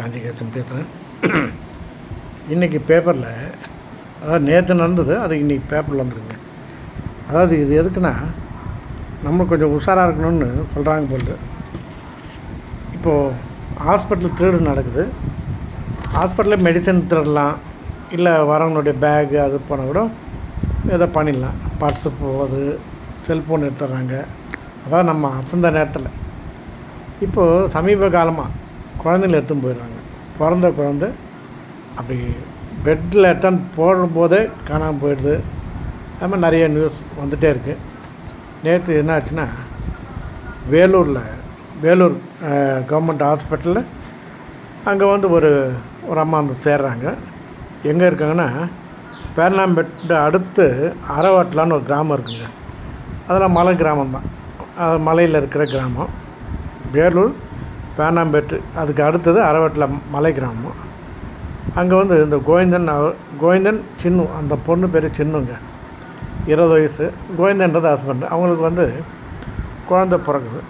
காந்திகேசன் பேசுகிறேன் இன்றைக்கி பேப்பரில் அதாவது நேற்று நடந்தது அது இன்றைக்கி பேப்பரில் வந்துருங்க அதாவது இது எதுக்குன்னா நம்ம கொஞ்சம் உஷாராக இருக்கணும்னு சொல்கிறாங்க போல. இப்போது ஹாஸ்பிட்டல் திருடு நடக்குது. ஹாஸ்பிட்டலில் மெடிசன் திருடலாம். இல்லை வரவங்களுடைய பேகு அது போனால் கூட ஏதோ பண்ணிடலாம். பார்ட்ஸு போகுது செல்ஃபோன் எடுத்துடுறாங்க. அதான் நம்ம அசந்த நேரத்தில். இப்போது சமீப காலமாக குழந்தைங்கள எடுத்துன்னு போயிடுறாங்க. பிறந்த குழந்த அப்படி பெட்டில் எடுத்தாந்து போடும்போதே காணாமல் போயிடுது. அது மாதிரி நிறைய நியூஸ் வந்துகிட்டே இருக்குது நேற்று என்ன ஆச்சுன்னா வேலூரில் வேலூர் கவர்மெண்ட் ஹாஸ்பிட்டலில் அங்கே வந்து ஒரு ஒரு அம்மா வந்து சேர்றாங்க. எங்கே இருக்காங்கன்னா பேர்லாம்பெட்டு அடுத்து அரவாட்டலான்னு ஒரு கிராமம் இருக்குங்க. அதெல்லாம் மலை கிராமம் தான் அது மலையில் இருக்கிற கிராமம். வேலூர் பேனாம்பேட்டு அதுக்கு அடுத்தது அரவட்டில் மலை கிராமம் அங்கே வந்து இந்த கோவிந்தன் கோவிந்தன் சின்னு அந்த பொண்ணு பேர் சின்னுங்க. இருபது வயசு. கோவிந்தன்றது ஹஸ்பண்ட் அவங்களுக்கு வந்து குழந்த பிறகுது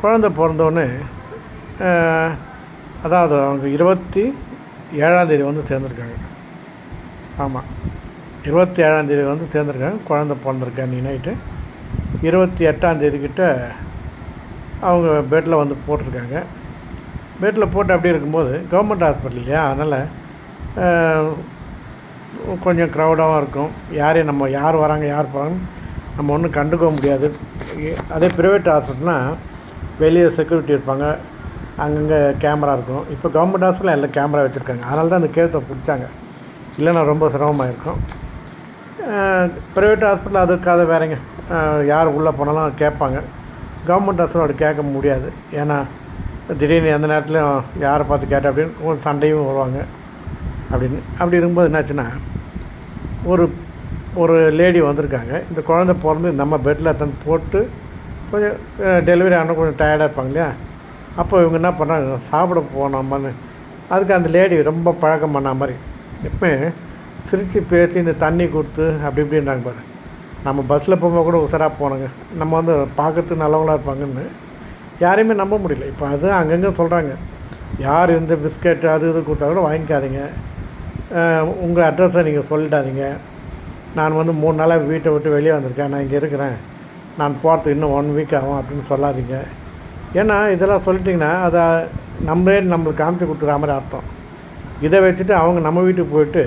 குழந்த பிறந்தோடனே அதாவது அவங்க இருபத்தி ஏழாந்தேதி வந்து சேர்ந்துருக்காங்க. ஆமாம் இருபத்தி ஏழாந்தேதி வந்து சேர்ந்துருக்காங்க. குழந்த பிறந்திருக்கேன் நீ நைட்டு. இருபத்தி எட்டாந்தேதி கிட்ட அவங்க பெட்டில் வந்து போட்டிருக்காங்க. பெட்டில் போட்டு அப்படி இருக்கும்போது கவர்மெண்ட் ஹாஸ்பிட்டல் இல்லையா? அதனால் கொஞ்சம் க்ரௌடாகவும் இருக்கும். யாரையும் நம்ம யார் வராங்க யார் போகிறாங்க நம்ம ஒன்றும் கண்டுக்க முடியாது. அதே ப்ரைவேட் ஹாஸ்பிட்டல்னால் வெளியே செக்யூரிட்டி இருப்பாங்க. அங்கங்கே கேமரா இருக்கும். இப்போ கவர்மெண்ட் ஹாஸ்பிட்டலில் எல்லாம் கேமரா வச்சுருக்காங்க. அதனால தான் அந்த கேஸை பிடிச்சாங்க. இல்லைன்னா ரொம்ப சிரமமாக இருக்கும் ப்ரைவேட் ஹாஸ்பிட்டல் அதுக்காக வேறங்க. யார் உள்ளே போனாலும் கேட்பாங்க. கவர்மெண்ட் ஹாஸ்பிட்டல் அப்படி கேட்க முடியாது. ஏன்னா திடீர்னு எந்த நேரத்துலையும் யாரை பார்த்து கேட்ட அப்படின்னு ஒரு சண்டையும் வருவாங்க அப்படின்னு. அப்படி இருக்கும்போது என்னாச்சுன்னா ஒரு ஒரு லேடி வந்திருக்காங்க. இந்த குழந்தை பிறந்து நம்ம பெட்டில் தந்து போட்டு கொஞ்சம் டெலிவரி ஆனால் கொஞ்சம் டயர்டாக இருப்பாங்க இல்லையா? அப்போ இவங்க என்ன பண்ணாங்க சாப்பிட போனோம்னு அதுக்கு அந்த லேடி ரொம்ப பழக்கம் பண்ண மாதிரி. எப்பவுமே சிரித்து பேசி இந்த தண்ணி கொடுத்து அப்படி இப்படின்றாங்க பாரு. நம்ம பஸ்ஸில் போகும்போது கூட உசராக போனோங்க. நம்ம வந்து பார்க்கறதுக்கு நல்லவங்களாக இருப்பாங்கன்னு யாரையுமே நம்ப முடியல. இப்போ அது அங்கங்கே சொல்கிறாங்க யார் இந்த பிஸ்கெட் அது இது கொடுத்தா கூட வாங்கிக்காதீங்க. உங்கள் அட்ரஸை நீங்கள் சொல்லிட்டாதீங்க நான் வந்து மூணு நாளாக வீட்டை விட்டு வெளியே வந்திருக்கேன். நான் இங்கே இருக்கிறேன். நான் போகிறதுக்கு இன்னும் ஒன் வீக் ஆகும் அப்படின்னு சொல்லாதீங்க. ஏன்னா இதெல்லாம் சொல்லிட்டிங்கன்னா அதை நம்மளே நம்மளுக்கு காமிச்சு கொடுக்குற மாதிரி அர்த்தம். இதை வச்சுட்டு அவங்க நம்ம வீட்டுக்கு போயிட்டு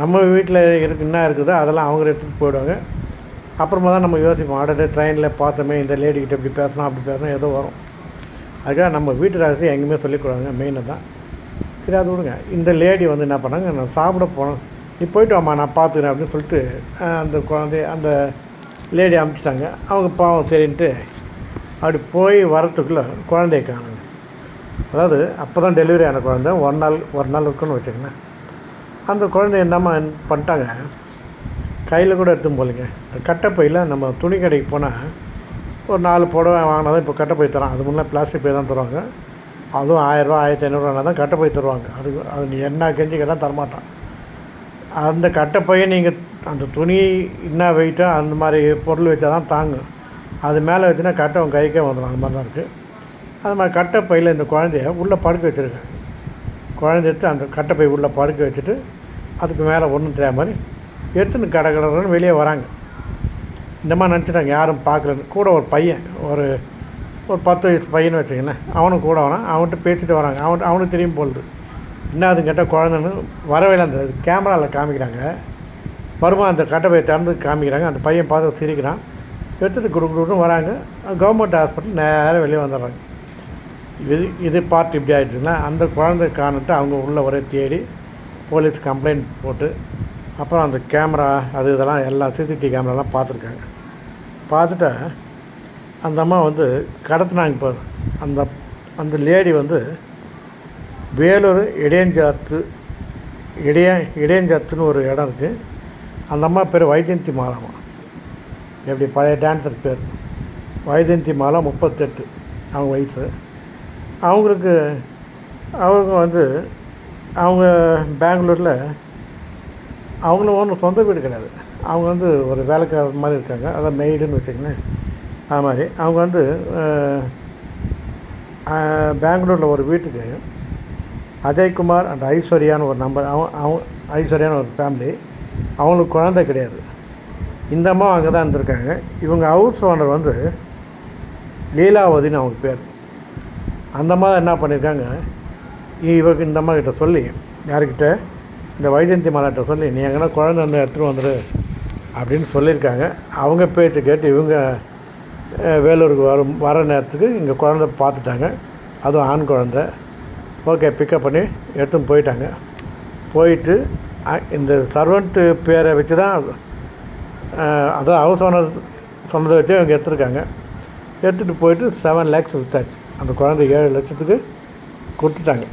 நம்ம வீட்டில் இருக்கு என்ன இருக்குதோ அதெல்லாம் அவங்க எடுத்துகிட்டு போயிடுவாங்க. அப்புறமா தான் நம்ம யோசிப்போம் அடடே ட்ரெயினில் பார்த்தோமே இந்த லேடிக்கிட்ட இப்படி பேசணும் அப்படி பேசணும் ஏதோ வரும். அதுக்காக நம்ம வீட்டு ரகசியம் எங்கேயுமே சொல்லிக்கூடாதுங்க மெயினாக தான் சரி அது விடுங்க. இந்த லேடி வந்து என்ன பண்ணாங்க நான் சாப்பிட போனோம் நீ போயிட்டு வாம்மா நான் பார்த்துக்கிறேன் அப்படின்னு சொல்லிட்டு அந்த குழந்தைய அந்த லேடி அனுப்பிச்சிட்டாங்க அவங்க பாவம் சரின்ட்டு அப்படி போய் வரத்துக்குள்ளே குழந்தைய காணுங்க. அதாவது அப்போ தான் டெலிவரி ஆன குழந்தை ஒரு நாள் ஒரு நாள் இருக்குன்னு வச்சுக்கோங்க அந்த குழந்தை என்னம்மா பண்ணிட்டாங்க? கையில் கூட எடுத்துன்னு போகலைங்க. இந்த கட்டைப்பையில் நம்ம துணி கடைக்கு போனால் ஒரு நாலு புடவை வாங்கினா தான் இப்போ கட்டைப்பை தரோம் அது முன்னே பிளாஸ்டிக் பை தான் தருவாங்க. அதுவும் ஆயிரரூவா ஆயிரத்தி ஐநூறுரூவா தான் கட்டைப்பை தருவாங்க. அது அது நீ என்ன கெஞ்சி கேட்டால் தரமாட்டான். அந்த கட்டைப்பையை நீங்கள் அந்த துணி என்ன வெயிட்டோ அந்த மாதிரி பொருள் வச்சா தான் தாங்கும். அது மேலே வச்சுன்னா கட்டை உன் கைக்கே வந்துடும் அந்த மாதிரி தான் இருக்குது அது மாதிரி கட்டைப்பையில் இந்த குழந்தைய உள்ளே படுக்க வச்சுருக்கேன். குழந்தை எடுத்து அந்த கட்டப்பை உள்ளே படுக்க வச்சுட்டு அதுக்கு மேலே ஒன்றும் தெரியாத மாதிரி எடுத்துன்னு கடை கடன்னு வெளியே வராங்க. இந்த மாதிரி நினச்சிட்டாங்க. யாரும் பார்க்கலன்னு. கூட ஒரு பையன் ஒரு ஒரு பத்து வயசு பையனை வச்சுக்கண்ணே அவனும் கூட வரான். அவன்கிட்ட பேசிட்டு வராங்க. அவன் அவனுக்கு தெரியும் போகுது என்ன அதுன்னு கேட்டால் குழந்தைன்னு வரவே இல்லை. அந்த கேமராவில் காமிக்கிறாங்க. வருமா அந்த கட்டப்பை திறந்து காமிக்கிறாங்க. அந்த பையன் பார்த்து சிரிக்கிறான். எடுத்துகிட்டு குடு குடுன்னு வராங்க. கவர்மெண்ட் ஹாஸ்பிட்டல் நேராக வெளியே வந்துடுறாங்க. இது இது பார்ட் இப்படி ஆகிட்டுங்களா அந்த குழந்தை காணுட்டு அவங்க உள்ளே ஒரே தேடி போலீஸ் கம்ப்ளைண்ட் போட்டு அப்புறம் அந்த கேமரா அது இதெல்லாம் எல்லா சிசிடிவி கேமராலாம் பார்த்துருக்காங்க. பார்த்துட்டா அந்த அம்மா வந்து கடத்துனாங்க பார். அந்த அந்த லேடி வந்து வேலூர் இடையஞ்சாத்து இடைய இடையஞ்சாத்துன்னு ஒரு இடம் இருக்குது அந்த அம்மா பேர் வைஜெயந்தி மாலாமா எப்படி பழைய டான்ஸர் பேர். வைஜெயந்தி மாலா முப்பத்தெட்டு. அவங்க வயசு. அவங்களுக்கு அவங்க வந்து அவங்க பெங்களூரில் அவங்களும் ஒன்றும் சொந்த வீடு கிடையாது. அவங்க வந்து ஒரு வேலைக்காரர் மாதிரி இருக்காங்க. அதான் மெய்டுன்னு வச்சுக்கங்களேன். அது மாதிரி. அவங்க வந்து பெங்களூரில் ஒரு வீட்டுக்கு அஜய்குமார் அண்ட் ஐஸ்வர்யான்னு ஒரு நம்பர் அவன் அவன் ஐஸ்வர்யான்னு ஒரு ஃபேமிலி அவங்களுக்கு குழந்தை கிடையாது. இந்த அம்மா அங்கே தான் இருந்திருக்காங்க. இவங்க ஹவுஸ் ஓனர் வந்து லீலாவதின்னு அவங்க பேர். அந்த மாதிரி என்ன பண்ணியிருக்காங்க? இவருக்கு இந்த அம்மா கிட்ட சொல்லி யாருக்கிட்ட? இந்த வைஜந்தி மாலாட்ட சொல்லி நீ எங்கன்னா குழந்தை வந்து எடுத்துகிட்டு வந்துடு அப்படின்னு சொல்லியிருக்காங்க. அவங்க பேச்சு கேட்டு இவங்க வேலூருக்கு வரும் வர நேரத்துக்கு இங்கே குழந்த பார்த்துட்டாங்க. அதுவும் ஆண் குழந்த. ஓகே பிக்கப் பண்ணி எடுத்துன்னு போயிட்டாங்க. போயிட்டு இந்த சர்வெண்ட்டு பேரை வச்சு தான் அதான் ஹவுஸ் ஓனர் சொன்னதை வச்சு அவங்க எடுத்துருக்காங்க. எடுத்துகிட்டு போயிட்டு செவன் லேக்ஸ் விற்றாச்சு அந்த குழந்தை ஏழு லட்சத்துக்கு கொடுத்துட்டாங்க.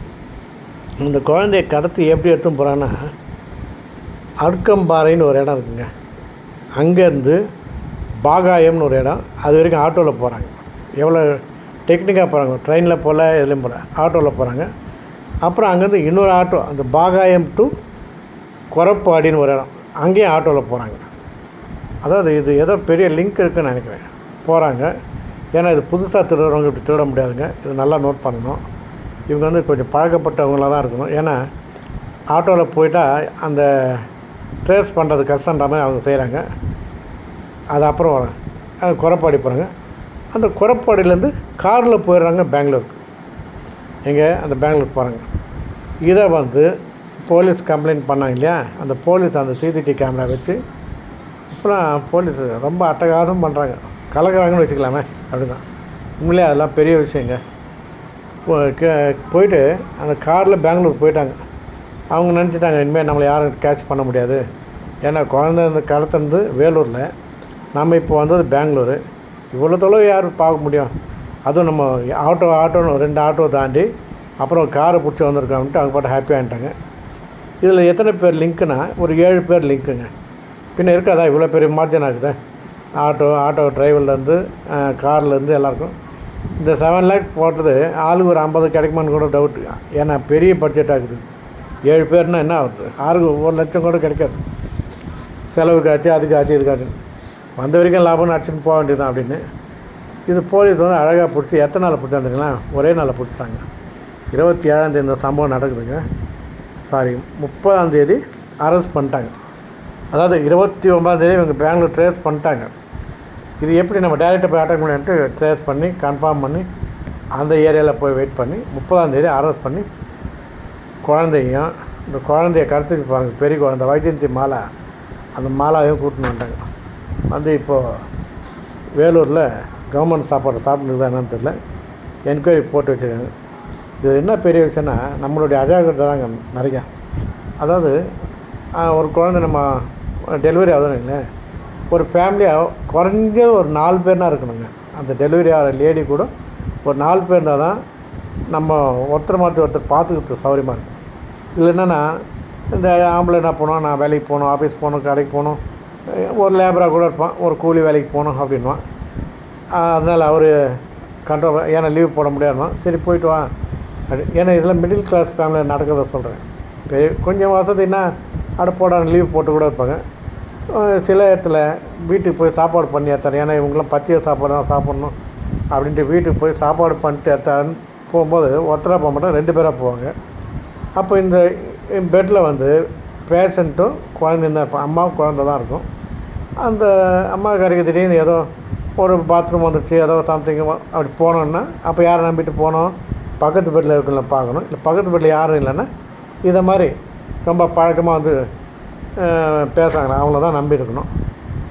இந்த குழந்தைய கடத்தி எப்படி எடுத்துன்னு போகிறான்னா அடுக்கம்பாறைன்னு ஒரு இடம் இருக்குங்க. அங்கேருந்து பாகாயம்னு ஒரு இடம். அது வரைக்கும் ஆட்டோவில் போகிறாங்க எவ்வளோ டெக்னிக்காக போகிறாங்க ட்ரெயினில் போகல எதுலேயும் போகல ஆட்டோவில் போகிறாங்க அப்புறம் அங்கேருந்து இன்னொரு ஆட்டோ அந்த பாகாயம் டு குரப்பாடின்னு ஒரு இடம். அங்கேயும் ஆட்டோவில் போகிறாங்க அதாவது இது ஏதோ பெரிய லிங்க் இருக்குன்னு நினைக்கிறேன். போகிறாங்க ஏன்னா இது புதுசாக திருடுறவங்க இப்படி திருட முடியாதுங்க. இது நல்லா நோட் பண்ணணும். இவங்க வந்து கொஞ்சம் பழக்கப்பட்டவங்களாக தான் இருக்கணும். ஏன்னா ஆட்டோவில் போயிட்டால் அந்த ட்ரேஸ் பண்ணுறது கஷ்டன்ற மாதிரி அவங்க செய்கிறாங்க அது அப்புறம் வராங்க அது குரப்பாடி போகிறாங்க அந்த குரப்பாடியிலேருந்து காரில் போயிடுறாங்க பெங்களூருக்கு. எங்கே? அந்த பெங்களூர் போகிறாங்க இதை வந்து போலீஸ் கம்ப்ளைண்ட் பண்ணாங்க இல்லையா? அந்த போலீஸ் அந்த சிசிடிவி கேமரா வச்சு அப்புறம் போலீஸ் ரொம்ப அட்டகாசம் பண்ணுறாங்க கலக்கிறாங்கன்னு வச்சுக்கலாமே அப்படிதான். உண்மையிலே அதெல்லாம் பெரிய விஷயங்க. போ- கே- போயிட்டு அந்த காரில் பெங்களூர் போயிட்டாங்க. அவங்க நினச்சிட்டாங்க இனிமேல் நம்மளை யாரும் கேட்ச் பண்ண முடியாது. ஏன்னா குழந்தை இந்த கடத்திருந்து வேலூரில் நம்ம இப்போ வந்தது பெங்களூரு. இவ்வளோ தொலைவு யார் பார்க்க முடியும்? அதுவும் நம்ம ஆட்டோ ஆட்டோன்னு ரெண்டு ஆட்டோ தாண்டி அப்புறம் காரை பிடிச்சி வந்திருக்கோம்ட்டு அவங்க பாட்டு ஹாப்பி ஆகிட்டாங்க இதில் எத்தனை பேர் லிங்க்குனா ஒரு ஏழு பேர் லிங்க்குங்க பின்ன இருக்காதா? இவ்வளோ பெரிய மார்ஜினாக இருக்குது ஆட்டோ ஆட்டோ டிரைவர்லேருந்து கார்லேருந்து எல்லாருக்கும். இந்த செவன் லேக் போட்டது ஆளுக்கு ஒரு ஐம்பது கிடைக்குமான்னு கூட டவுட்டு ஏன்னா பெரிய பட்ஜெட்டாக இருக்குது ஏழு பேர்னா என்ன ஆகுது? ஆறுக்கு ஒரு லட்சம் கூட கிடைக்காது. செலவுக்காச்சு அதுக்காச்சு இதுக்காச்சு வந்த வரைக்கும் லாபம்னு அடிச்சுன்னு போக வேண்டியது தான் அப்படின்னு. இது போலீஸ் வந்து அழகாக பிடிச்சி எத்தனை நாள் பிடிச்சாந்துங்களா ஒரே நாளில் பிடிச்சிட்டாங்க. இருபத்தி ஏழாந்தேதி இந்த சம்பவம் நடக்குதுங்க. சாரி முப்பதாம் தேதி அரெஸ்ட் பண்ணிட்டாங்க. அதாவது இருபத்தி ஒன்பதாம் தேதி இவங்க பெங்களூர் ட்ரேஸ் பண்ணிட்டாங்க. இது எப்படி நம்ம டேரெக்டாக போய் அட்டாக் பண்ணிட்டு ட்ரேஸ் பண்ணி கன்ஃபார்ம் பண்ணி அந்த ஏரியாவில் போய் வெயிட் பண்ணி முப்பதாந்தேதி அரெஸ்ட் பண்ணி குழந்தையும் இந்த குழந்தைய கடத்துக்கு பாருங்கள் பெரிய குழந்தை வைஜெயந்தி மாலா அந்த மாலாவையும் கூட்டின்னு வந்துட்டாங்க. வந்து இப்போது வேலூரில் கவர்மெண்ட் சாப்பாடு சாப்பிட்டுருக்குதா என்னன்னு தெரியல. என்கொயரி போட்டு வச்சுருக்காங்க. இது என்ன பெரிய விஷயம்னா நம்மளுடைய அஜாகிரதை தாங்க நிறையா. அதாவது ஒரு குழந்தை நம்ம டெலிவரி ஆகுதுங்களேன் ஒரு ஃபேமிலியாக குறைஞ்ச ஒரு நாலு பேர்னா இருக்கணுங்க. அந்த டெலிவரி ஆகிற லேடி கூட ஒரு நாலு பேர் இருந்தால் தான் நம்ம ஒருத்தர் மாற்றி ஒருத்தர் பார்த்துக்கிறது சௌகரியமாக இருக்கும். இல்லை என்னென்னா இந்த ஆம்பளை என்ன போனோம் நான் வேலைக்கு போகணும் ஆஃபீஸ் போகணும் கடைக்கு போகணும். ஒரு லேபராக கூட இருப்பான். ஒரு கூலி வேலைக்கு போகணும் அப்படின்வான் அதனால் அவர் கண்ட்ரோல் ஏன்னா லீவ் போட முடியாதுனா சரி போயிட்டு வா. அப்படி ஏன்னா இதில் மிடில் கிளாஸ் ஃபேமிலியில் நடக்கிறத சொல்கிறேன் பெரிய கொஞ்சம் வசதினா அட போட லீவ் போட்டு கூட இருப்பாங்க. சில இடத்துல வீட்டுக்கு போய் சாப்பாடு பண்ணி எடுத்தார். ஏன்னா இவங்களாம் பத்திய சாப்பாடு தான் சாப்பிட்ணும் அப்படின்ட்டு வீட்டுக்கு போய் சாப்பாடு பண்ணிட்டு எடுத்தான்னு போகும்போது ஒருத்தராக போக மாட்டோம் ரெண்டு பேராக போவாங்க. அப்போ இந்த பெட்டில் வந்து பேஷண்ட்டும் குழந்தையும் தான் இருப்பான் அம்மாவும் குழந்த தான் இருக்கும். அந்த அம்மா கறிக்கு திடீர்னு ஏதோ ஒரு பாத்ரூம் வந்துடுச்சு ஏதோ சம்திங் அப்படி போனோன்னா அப்போ யாரை நம்பிட்டு போனோம்? பக்கத்து பெட்டில் இருக்குல்ல பார்க்கணும். இல்லை பக்கத்து பெட்டில் யாரும் இல்லைன்னா இதை மாதிரி ரொம்ப பழக்கமாக வந்து பேசுகிறாங்க அவங்கள தான் நம்பி இருக்கணும்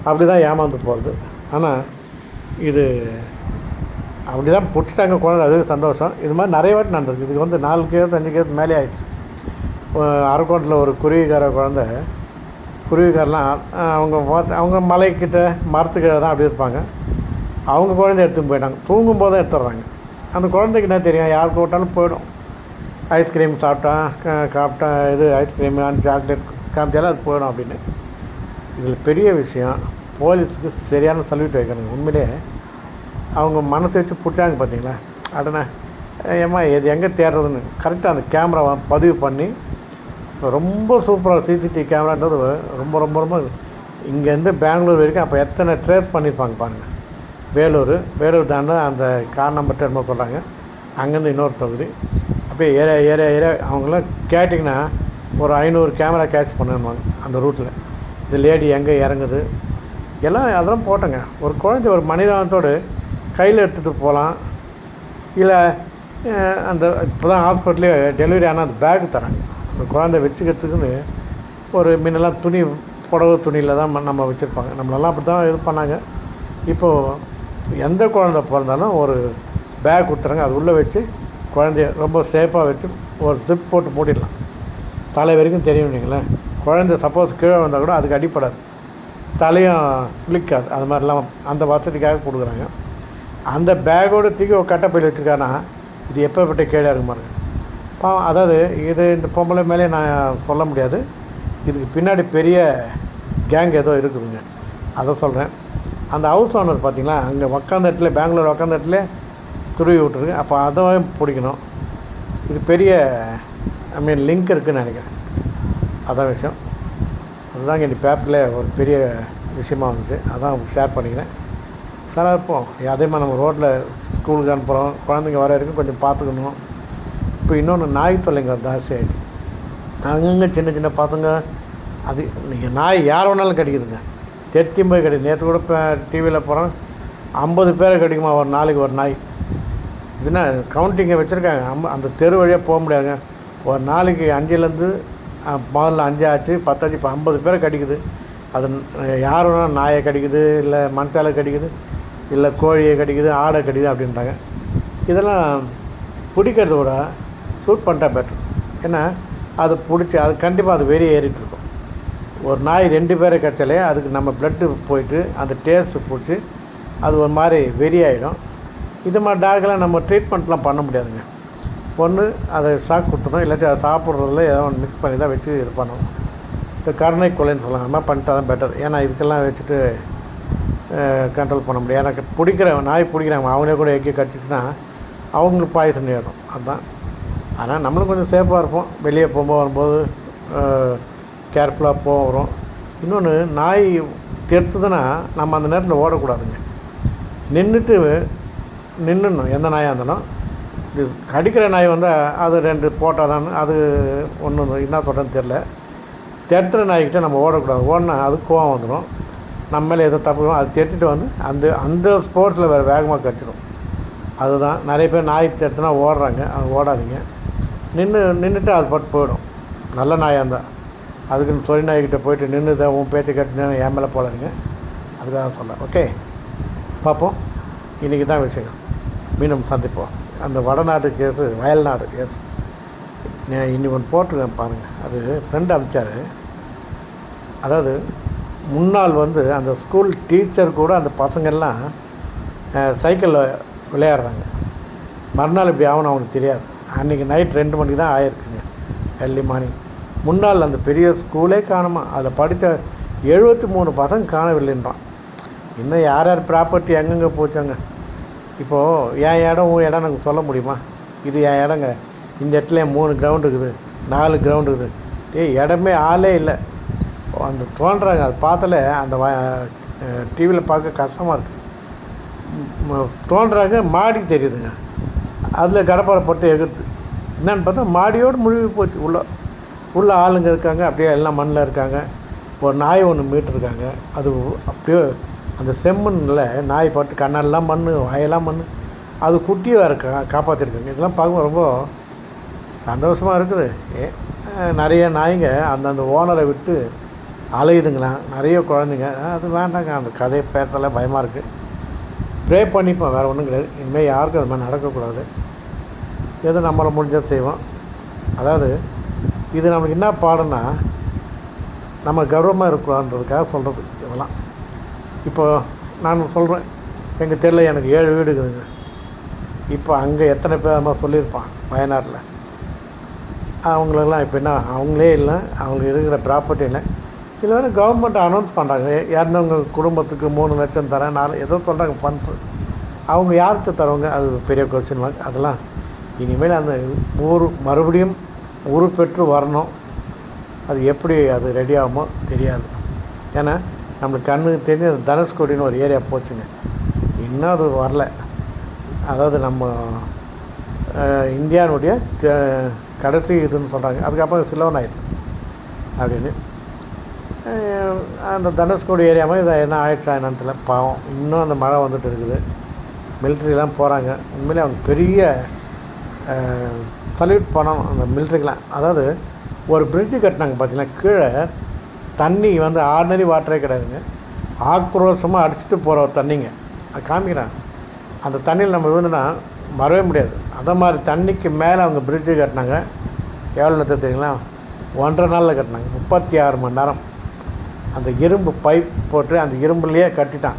அப்படி தான் ஏமாந்து போகிறது ஆனால் இது அப்படி தான் பிடிச்சிட்டாங்க குழந்தை. அது சந்தோஷம். இது மாதிரி நிறைய வாட்டி நடந்திருக்கு. இதுக்கு வந்து நாலு கேஸ் அஞ்சு கேஸ் மேலே ஆயிடுச்சு. அரக்கோட்டில் ஒரு குருவிக்கார குழந்தை. குருவிக்காரெலாம் அவங்க பார்த்து அவங்க மலைக்கிட்ட மரத்துக்கிட்ட தான் அப்படி இருப்பாங்க. அவங்க குழந்தை எடுத்துன்னு போயிட்டாங்க. தூங்கும்போது தான் எடுத்துடுறாங்க. அந்த குழந்தைக்கு என்ன தெரியும்? யாருக்கு விட்டாலும் போயிடும். ஐஸ்கிரீம் சாப்பிட்டான் க- இது ஐஸ்கிரீம் சாக்லேட் காமிச்சாலும் அது போயிடும் அப்படின்னு. இதில் பெரிய விஷயம் போலீஸுக்கு சரியான சல்யூட் வைக்கிறாங்க உண்மையிலே அவங்க மனசை வச்சு பிடிச்சாங்க பார்த்தீங்களா அடனே ஏம்மா இது எங்கே தேடுறதுன்னு. கரெக்டாக அந்த கேமராவை பதிவு பண்ணி ரொம்ப சூப்பராக சிசிடிவி கேமரான்றது ரொம்ப ரொம்ப ரொம்ப இங்கேருந்து பெங்களூர் வரைக்கும் அப்போ எத்தனை ட்ரேஸ் பண்ணியிருப்பாங்க பாருங்கள் வேலூர் வேலூர் தாண்ட அந்த கார் நம்பர் என்னமோ சொல்கிறாங்க அங்கேருந்து இன்னொரு தொகுதி அப்படியே ஏற ஏரியா ஏரியா அவங்களாம் கேட்டிங்கன்னா ஒரு ஐநூறு கேமரா கேட்ச் பண்ணுவாங்க அந்த ரூட்டில் இந்த லேடி எங்கே இறங்குது? எல்லாம் அதெல்லாம் போட்டோங்க. ஒரு குழந்தை ஒரு மனிதானத்தோடு கையில் எடுத்துகிட்டு போகலாம். இல்லை அந்த இப்போ தான் ஹாஸ்பிட்டலே டெலிவரி ஆனால் அந்த பேக் தராங்க. அந்த குழந்தை வச்சுக்கிறதுக்குன்னு ஒரு முன்னெல்லாம் துணி புடவை துணியில் தான் நம்ம வச்சுருப்பாங்க. நம்மளெல்லாம் அப்படி தான் இது பண்ணாங்க. இப்போது எந்த குழந்தை பிறந்தாலும் ஒரு பேக் கொடுத்துறாங்க அது உள்ளே வச்சு குழந்தைய ரொம்ப சேஃபாக வச்சு ஒரு ஜிப் போட்டு மூடிடலாம். தலை வரைக்கும் தெரியும் இல்லைங்களேன் குழந்தை சப்போஸ் கீழே வந்தால் கூட அதுக்கு அடிப்படாது. தலையும் குளிக்காது அது மாதிரிலாம் அந்த வசதிக்காக கொடுக்குறாங்க. அந்த பேக்கோடு தூக்கி ஒரு கட்டைப்பையில் வச்சுருக்கானா இது எப்பேற்பட்ட கேடாக இருக்கும் பாருங்க. பாவம் அதாவது இது இந்த பொம்பளை மேலே நான் சொல்ல முடியாது. இதுக்கு பின்னாடி பெரிய கேங் ஏதோ இருக்குதுங்க. அதை சொல்கிறேன் அந்த ஹவுஸ் ஓனர் பார்த்தீங்களா அங்கே உக்காந்த இடத்துல பெங்களூர் உக்காந்த இடத்துல துருவி விட்டுருக்கு. அப்போ அதை பிடிக்கணும். இது பெரிய ஐ மீன் லிங்க் இருக்குதுன்னு நினைக்கிறேன். அதான் விஷயம். அதுதாங்க இந்த பேப்பரில் ஒரு பெரிய விஷயமா வந்துச்சு அதான் ஷேர் பண்ணிக்கிறேன். சார் இருப்போம். அதே மாதிரி நம்ம ரோட்டில் ஸ்கூலுக்கு அனுப்புகிறோம் குழந்தைங்க வர வரைக்கும் கொஞ்சம் பார்த்துக்கணும். இப்போ இன்னொன்று நாய் தொல்லைங்க ஜாஸ்தி ஆகிட்டு அங்கங்கே சின்ன சின்ன பசங்க அது நீங்கள் நாய் யார் வேணாலும் கிடைக்குதுங்க. தெத்தி போய் கிடைக்கும் நேற்று கூட இப்போ டிவியில் போகிறோம் ஐம்பது பேரை கிடைக்குமா? ஒரு நாளைக்கு ஒரு நாய். இதுனா கவுண்டிங்கை வச்சுருக்காங்க. அம்ப அந்த தெரு வழியாக போக முடியாதுங்க. ஒரு நாளைக்கு அஞ்சுலேருந்து முதல்ல அஞ்சு ஆச்சு பத்தாச்சு இப்போ ஐம்பது பேரை கடிக்குது. அது யார் வேணாலும் நாயை கடிக்குது இல்லை மனுஷாலை கடிக்குது இல்லை கோழியை கடிக்குது ஆடை கடிக்குது அப்படின்றாங்க. இதெல்லாம் பிடிக்கிறத விட ஷூட் பண்ணிட்டா பெட்டர் ஏன்னா அது பிடிச்சி அது கண்டிப்பாக அது வெறி ஏறிட்டு இருக்கும் ஒரு நாய் ரெண்டு பேரை கடிச்சாலே அதுக்கு நம்ம பிளட்டு போயிட்டு அந்த டேஸ்ட்டு பிடிச்சி அது ஒரு மாதிரி வெறி ஆகிடும் இது மாதிரி டாக்லாம் நம்ம ட்ரீட்மெண்ட்லாம் பண்ண முடியாதுங்க. ஒன்று அதை ஷாக் கொடுத்துடும் இல்லாட்டி அதை சாப்பிட்றதுல ஏதோ ஒன்று மிக்ஸ் பண்ணி தான் வச்சு இது பண்ணணும். இந்த கருணை கொலைன்னு சொல்லுவாங்க. மாதிரி பண்ணிட்டா தான் பெட்டர் ஏன்னா இதுக்கெல்லாம் வச்சுட்டு கண்ட்ரோல் பண்ண முடியும் எனக்கு பிடிக்கிறவன் நாய் பிடிக்கிறாங்க அவங்களே கூட எக்கி கட்டிட்டுனா அவங்களுக்கு பாயசம் ஏறும். அதுதான் ஆனால் நம்மளும் கொஞ்சம் சேஃபாக இருப்போம். வெளியே போகும்போது வரும்போது கேர்ஃபுல்லாக போகிறோம் இன்னொன்று நாய் தெருத்துதுன்னா நம்ம அந்த நேரத்தில் ஓடக்கூடாதுங்க. நின்றுட்டு நின்றுணும் எந்த நாயாக இருந்தாலும் இது கடிக்கிற நாய் வந்தால் அது ரெண்டு போட்டால் தான் அது ஒன்றும் என்ன சொல்கிறேன்னு தெரில தெருத்துற நாய்கிட்ட நம்ம ஓடக்கூடாது. ஓடினா அது கோவம் வந்துடும் நம்ம மேலே எதோ தப்பு அது தெட்டிட்டு வந்து அந்த அந்த ஸ்போர்ட்ஸில் வேறு வேகமாக கடிச்சிடும் அதுதான். நிறைய பேர் நாய் தெடுத்துனா ஓடுறாங்க. அது ஓடாதீங்க. நின்று நின்றுட்டு அது பட்டு போயிடும். நல்ல நாயாக இருந்தால் அதுக்குன்னு சொல்லி நாய்கிட்ட போயிட்டு நின்று உன் பேச்சு கட்டினா என் மேலே போடாதீங்க. அதுக்காக சொல்ல ஓகே பார்ப்போம். இன்றைக்கி தான் விஷயம். மீண்டும் சந்திப்போம். அந்த வடநாட்டு கேஸு வயல்நாடு கேஸ். இன்னி ஒன்று போட்டிருக்கேன் பாருங்கள் அது ஃப்ரெண்டு அமைச்சார் அதாவது முன்னால் வந்து அந்த ஸ்கூல் டீச்சர் கூட அந்த பசங்கள்லாம் சைக்கிளில் விளையாடுறாங்க. மறுநாள் இப்படி ஆகணும் அவனுக்கு தெரியாது. அன்றைக்கி நைட் ரெண்டு மணிக்கு தான் ஆயிருக்குங்க. எர்லி மார்னிங் முன்னால் அந்த பெரிய ஸ்கூலே காணுமா. அதில் படித்த எழுபத்தி மூணு பசங்க காணவில்லைன்றான். இன்னும் யார் யார் ப்ராப்பர்ட்டி எங்கெங்கே போச்சாங்க? இப்போது என் இடம் உன் இடம் எனக்கு சொல்ல முடியுமா? இது என் இடங்க. இந்த இடத்துல மூணு கிரவுண்ட் இருக்குது. நாலு கிரவுண்ட் இருக்குது. ஏய் இடமே ஆளே இல்லை. அந்த தோன்றாங்க. அது பார்த்தாலே அந்த டிவியில் பார்க்க கஷ்டமாக இருக்குது தோன்றாங்க மாடி தெரியுதுங்க. அதில் கடப்பாரை போட்டு எகுறுது என்னன்னு பார்த்தா மாடியோடு முழுகி போச்சு. உள்ள உள்ள ஆளுங்க இருக்காங்க. அப்படியே எல்லாம் மண்ணில் இருக்காங்க. ஒரு நாய் ஒன்று மீட்டிருக்காங்க. அது அப்படியே அந்த செம்மண்ணில் நாய் பட்டு கண்ணெல்லாம் மண் வாயெல்லாம் மண் அது குட்டியை வேறு கா காப்பாற்றிருக்காங்க இதெல்லாம் பார்க்க ரொம்ப சந்தோஷமாக இருக்குது. ஏ நிறைய நாய்ங்க அந்தந்த ஓனரை விட்டு அலையுதுங்களாம். நிறைய குழந்தைங்க. அது வேண்டாங்க. அந்த கதை பேட்டெல்லாம் பயமாக இருக்குது ப்ரே பண்ணிப்போம். வேறு ஒன்றும் கிடையாது. இனிமேல் யாருக்கும் அது மாதிரி நடக்கக்கூடாது. ஏதோ நம்மளை முடிஞ்சது செய்வோம். அதாவது இது நம்மளுக்கு என்ன பாடம்னா நம்ம கௌரவமாக இருக்கலான்றதுக்காக சொல்கிறது இதெல்லாம். இப்போ நான் சொல்கிறேன் எங்கள் தெருவில் எனக்கு ஏழு வீடு இருக்குதுங்க. இப்போ அங்கே எத்தனை பேர் அது சொல்லியிருப்பான் வயநாட்டில். அவங்களெல்லாம் இப்போ என்ன அவங்களே இல்லை. அவங்களுக்கு இருக்கிற ப்ராப்பர்ட்டி இல்லை. இதில் வந்து கவர்மெண்ட் அனௌன்ஸ் பண்ணுறாங்க இறந்தவங்க குடும்பத்துக்கு மூணு லட்சம் தரேன் நாலு ஏதோ சொல்கிறாங்க ஃபண்ட்ஸு அவங்க யாருக்கு தருவாங்க? அது பெரிய கொஸ்டின் மார்க் அதெல்லாம் இனிமேல் அந்த ஊர் மறுபடியும் உருப்பெற்று வரணும். அது எப்படி அது ரெடி ஆகுமோ தெரியாது. ஏன்னா நம்மளுக்கு கண்ணுக்கு தெரிஞ்சு அந்த தனுஷ்கோடின்னு ஒரு ஏரியா போச்சுங்க. இன்னும் அது வரல. அதாவது நம்ம அஹ், இந்தியானுடைய கடைசி இதுன்னு சொல்கிறாங்க அதுக்கப்புறம் சிலோன் ஆயிடுச்சு. அப்படின்னு. அந்த தனுஷ்கோடி ஏரியா மாதிரி இதை என்ன ஆயிடுச்சா என்னன்னு தெரியல. பாவம். இன்னும் அந்த மழை வந்துட்டு இருக்குது. மிலிட்ரிலாம் போகிறாங்க உண்மையிலே அவங்க பெரிய சல்யூட் பண்ணணும் அந்த மிலிட்ரிக்கெலாம் அதாவது ஒரு பிரிட்ஜு கட்டினாங்க பார்த்தீங்கன்னா கீழே தண்ணி வந்து ஆர்டினரி வாட்டரே கிடையாதுங்க. ஆக்ரோஷமாக அடிச்சுட்டு போகிற தண்ணிங்க. அது காமிக்கிறாங்க. அந்த தண்ணியில் நம்ம விழுந்துனா வரவே முடியாது. அந்த மாதிரி தண்ணிக்கு மேலே அவங்க பிரிட்ஜு கட்டினாங்க. எவ்வளோ நேரத்தை தெரியுங்களா? ஒன்றரை நாளில் கட்டினாங்க. முப்பத்தி ஆறு மணி நேரம். அந்த இரும்பு பைப் போட்டு அந்த இரும்புலையே கட்டிட்டான்.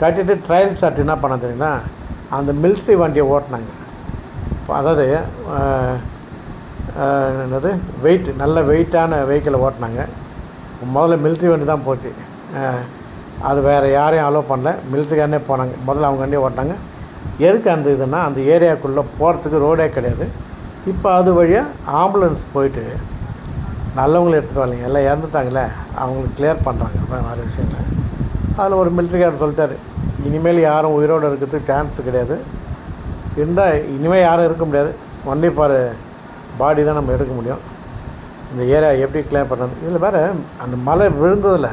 கட்டிட்டு ட்ரையல் ஷாட் என்ன பண்ண தெரியுங்களா? அந்த மிலிட்ரி வண்டியை ஓட்டினாங்க. அதாவது என்னது? வெயிட் நல்ல வெயிட்டான வெஹிக்கிளை ஓட்டினாங்க. முதல்ல மிலிட்ரி வண்டி தான் போச்சு. அது வேறு யாரையும் அலோவ் பண்ணல. மிலிட்ரிக்காரனே போனாங்க. முதல்ல அவங்க வண்டியை ஓட்டினாங்க. எதுக்கு அந்த இதுன்னா அந்த ஏரியாக்குள்ளே போகிறதுக்கு ரோடே கிடையாது. இப்போ அது வழியாக ஆம்புலன்ஸ் போயிட்டு நல்லவங்களை எடுத்துகிட்டு வரலைங்க. எல்லாம் இறந்துட்டாங்களே. அவங்களுக்கு கிளியர் பண்ணுறாங்க அதான் நிறைய விஷயங்கள் அதில் ஒரு மிலிட்ரிக்காரர் சொல்லிட்டாரு. இனிமேல் யாரும் உயிரோடு இருக்கிறதுக்கு சான்ஸ் கிடையாது. இருந்தால் இனிமேல் யாரும் இருக்க முடியாது. ஒன்லி ஃபார் பாடி தான் நம்ம எடுக்க முடியும். இந்த ஏரியா எப்படி கிளியர் பண்ணுறது? இதில் வேறு அந்த மலை விழுந்ததில்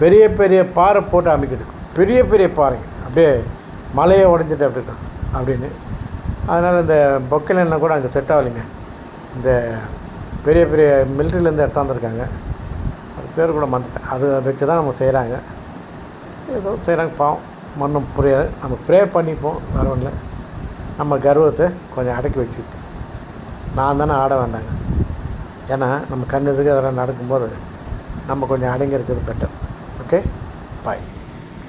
பெரிய பெரிய பாறை போட்டு அமைக்கிது பெரிய பெரிய பாறைங்க. அப்படியே மலையை உடஞ்சிட்டு அப்படி இருக்கும் அப்படின்னு. அதனால் இந்த பொக்கல் என்ன கூட அங்கே செட் ஆகலைங்க. இந்த பெரிய பெரிய மிலிட்ரிலேருந்து எடுத்தாந்துருக்காங்க அது பேர் கூட மறந்துட்டேன். அதை வச்சு தான் நம்ம செய்கிறாங்க. ஏதோ செய்கிறாங்க. பாவம். மண்ணும் புரியாது நம்ம ப்ரே பண்ணிப்போம். வேறு ஒன்றும் நம்ம கர்வத்தை கொஞ்சம் அடக்கி வச்சுப்போம் நான் தானே ஆட வேண்டாங்க. ஏன்னா நம்ம கண் எதுக்கு அதெல்லாம் நடக்கும்போது நம்ம கொஞ்சம் அடங்கி இருக்கிறது பெட்டர் ஓகே பாய்